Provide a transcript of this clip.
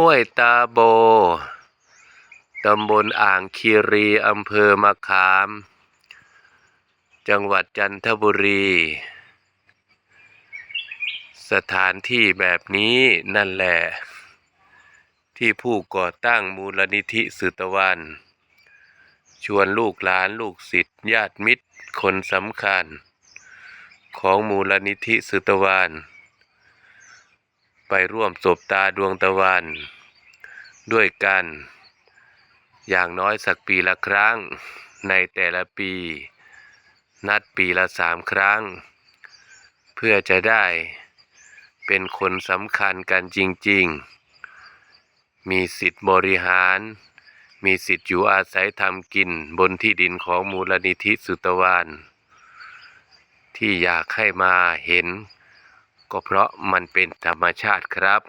ห้วยตาโบ ตำบลอ่างคีรีอำเภอมะขาม จังหวัดจันทบุรี สถานที่แบบนี้นั่นแหละ ที่ผู้ก่อตั้งมูลนิธิสืตวัน ชวนลูกหลานลูกศิษย์ญาติมิตรคนสำคัญ ของมูลนิธิสืตวัน ไปร่วมสบตาดวงตะวัน ด้วยกัน อย่างน้อยสักปีละครั้ง ในแต่ละปี นัดปีละสามครั้ง เพื่อจะได้เป็นคนสำคัญกันจริง ๆ มีสิทธิ์บริหาร มีสิทธิ์อยู่อาศัยทำกินบนที่ดินของมูลนิธิสุตวานที่อยากให้มาเห็น ก็เพราะมันเป็นธรรมชาติครับ